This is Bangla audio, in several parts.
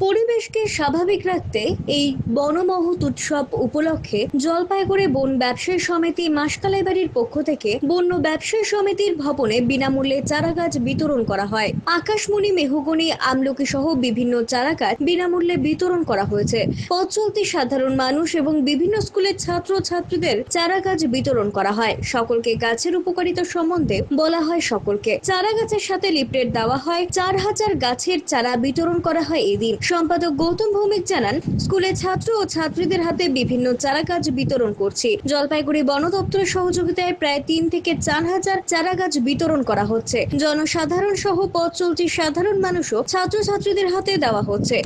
পরিবেশকে স্বাভাবিক রাখতে এই বনমহৎ উৎসব উপলক্ষে জলপাইগুড়ি বন ব্যবসায়ী সমিতি মাসকালাই বাড়ির পক্ষ থেকে বন্য ব্যবসায়ী সমিতির ভবনে বিনামূল্যে চারাগাছ বিতরণ করা হয়। আকাশমণি, মেহগনি আমলকি সহ বিভিন্ন চারাগাছ বিনামূল্যে বিতরণ করা হয়েছে। পথ চলতি সাধারণ মানুষ এবং বিভিন্ন স্কুলের ছাত্র ছাত্রীদের চারা গাছ বিতরণ করা হয়। সকলকে গাছের উপকারিতা সম্বন্ধে বলা হয় সকলকে। চারা গাছের সাথে লিফলেট দেওয়া হয়। চার হাজার গাছের চারা বিতরণ করা হয় এদিন। সম্পাদক গৌতম ভৌমিক জানান স্কুলের ছাত্র ও ছাত্রীদের হাতে বিভিন্ন চারা গাছ বিতরণ করছি। জলপাইগুড়ি বন দপ্তরের সহযোগিতায় প্রায় তিন থেকে চার হাজার চারা গাছ বিতরণ করা হচ্ছে। জনসাধারণ সহ পথ চলতি সাধারণ মানুষও ছাত্রছাত্রীদের হাতে দেওয়া হচ্ছে।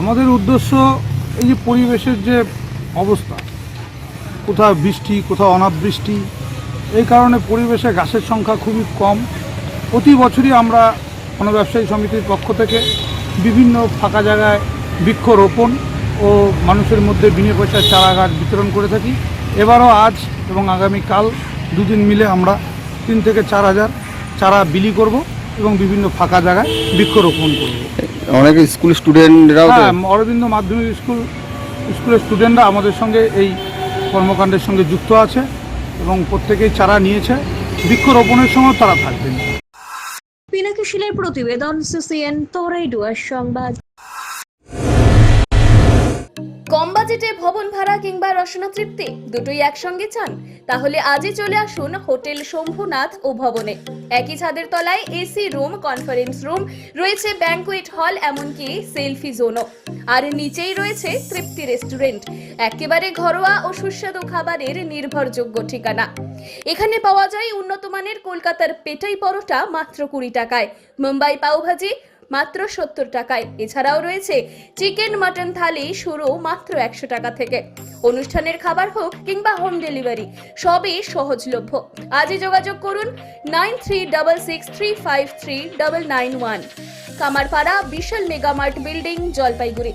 আমাদের উদ্দেশ্য এই যে পরিবেশের যে অবস্থা, কোথাও বৃষ্টি, কোথাও অনাবৃষ্টি, এই কারণে পরিবেশে গাছের সংখ্যা খুবই কম। প্রতি বছরই আমরা কোনো ব্যবসায়ী সমিতির পক্ষ থেকে বিভিন্ন ফাঁকা জায়গায় বৃক্ষরোপণ ও মানুষের মধ্যে বিনা পয়সার চারা গাছ বিতরণ করে থাকি। এবারও আজ এবং আগামীকাল দুদিন মিলে আমরা তিন থেকে চার হাজার চারা বিলি করব এবং বিভিন্ন ফাঁকা জায়গায় বৃক্ষরোপণ করব। অনেক স্কুল স্টুডেন্টরাও হ্যাঁ অরবিন্দ মাধ্যমিক স্কুল স্কুলের স্টুডেন্টরা আমাদের সঙ্গে এই কর্মকাণ্ডের সঙ্গে যুক্ত আছে এবং প্রত্যেকেই চারা নিয়েছে। বৃক্ষরোপণের সময় তারা থাকবেন। পিনাকি শিলের প্রতিবেদন, সিসিএন তোরাই ডুয়ার সংবাদ। কম বাজেটে ভবন ভাড়া কিংবা রসনা তৃপ্তি, দুটোই একসঙ্গে চান। তাহলে আজই চলে আসুন হোটেল শম্ভুনাথ ও ভবনে। একই ছাদের তলায় এসি রুম, কনফারেন্স রুম, রয়েছে ব্যাংকুয়েট হল, এমনকি সেলফি জোনও। আর নিচেই রয়েছে তৃপ্তি রেস্টুরেন্ট। একেবারে ঘরোয়া ও সুস্বাদু খাবারের নির্ভরযোগ্য ঠিকানা। এখানে পাওয়া যায় উন্নত মানের কলকাতার পেটাই পরোটা মাত্র কুড়ি টাকায়, মুম্বাই পাওভাজি মাত্র সত্তর টাকায়। এছাড়াও রয়েছে চিকেন মাটন থালি শুরু মাত্র একশো টাকা থেকে। অনুষ্ঠানের খাবার হোক কিংবা হোম ডেলিভারি, সবই সহজলভ্য। আজই যোগাযোগ করুন nine three double six three five three double nine one. Kamarpara Vishal Mega Mart building Jalpaiguri.